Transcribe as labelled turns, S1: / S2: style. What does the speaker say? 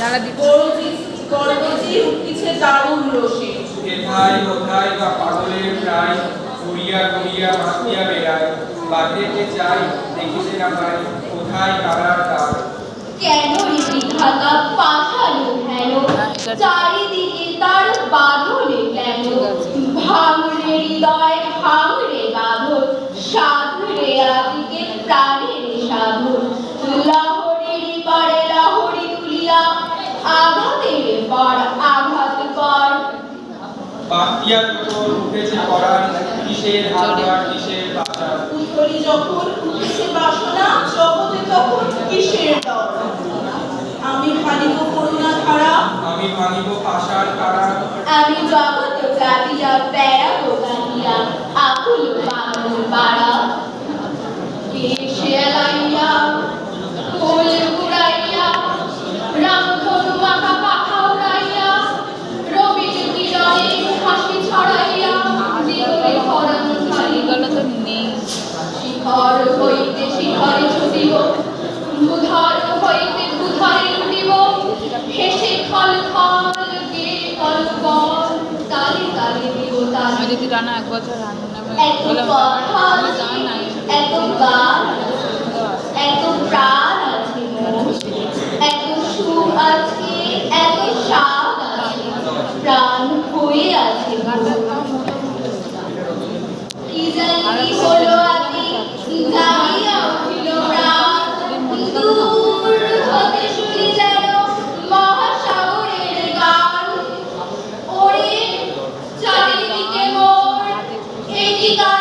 S1: যারা
S2: গর্জি উঠিছে দারুণ রসে
S3: কোথায় কোথায় বা পাগলের প্রায় ঘুরিয়া ঘুরিয়া ভাসিয়া বেড়ায় বাঁধিতে চাই দেখিতে না পাই কোথায় কারার দ্বার
S4: কেন বিধাতা পাঠালো হেন চারিদিকে তার বাঁধনে কেন ভাঙরে হৃদয় ভাঙরে বাঁধন সাধুরে আদিকে প্রাণের সাধন
S3: বাঁধিয়া তোর উঠেছে পড়ার কিসের হাত কিসের বাঁচা
S2: উথলি যখন উঠেছে বাসনা জগতে তখন কিসের আমি হারিব করুণা ধারা।
S3: আমি ভাঙিব পাশার কারা?
S4: আমি জগৎ কাটিয়া বেড়াবো কাটিয়া আকুল বানর পাড়া কেশে লাইয়া হইতে ছুটিব ভূধর হইতে ভূধরে লুটিব হেসে খল খল গে কল কল তালে তালে দিব তালে।
S1: যদি রান্না এক বছর রান্না
S4: এত প্রাণ আছে এত সুখ আছে এত স্বাদ আছে প্রাণ হয়ে আছে কি জানি He got